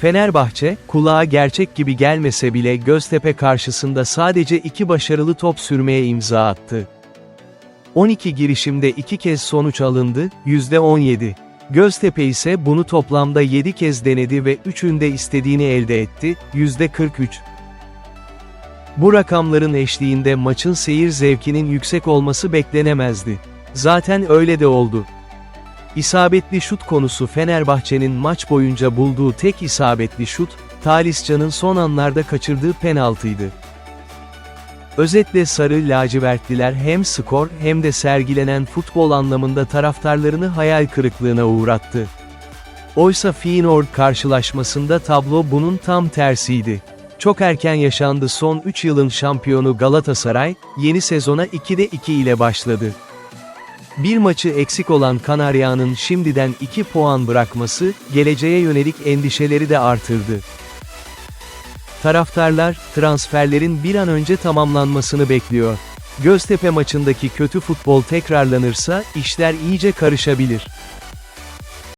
Fenerbahçe, kulağa gerçek gibi gelmese bile Göztepe karşısında sadece iki başarılı top sürmeye imza attı. 12 girişimde 2 kez sonuç alındı, %17. Göztepe ise bunu toplamda 7 kez denedi ve 3'ünde istediğini elde etti, %43. Bu rakamların eşliğinde maçın seyir zevkinin yüksek olması beklenemezdi. Zaten öyle de oldu. İsabetli şut konusu Fenerbahçe'nin maç boyunca bulduğu tek isabetli şut, Talisca'nın son anlarda kaçırdığı penaltıydı. Özetle sarı lacivertliler hem skor hem de sergilenen futbol anlamında taraftarlarını hayal kırıklığına uğrattı. Oysa Feyenoord karşılaşmasında tablo bunun tam tersiydi. Çok erken yaşandı son 3 yılın şampiyonu Galatasaray, yeni sezona 2'de 2 ile başladı. Bir maçı eksik olan Kanarya'nın şimdiden 2 puan bırakması, geleceğe yönelik endişeleri de artırdı. Taraftarlar, transferlerin bir an önce tamamlanmasını bekliyor. Göztepe maçındaki kötü futbol tekrarlanırsa, işler iyice karışabilir.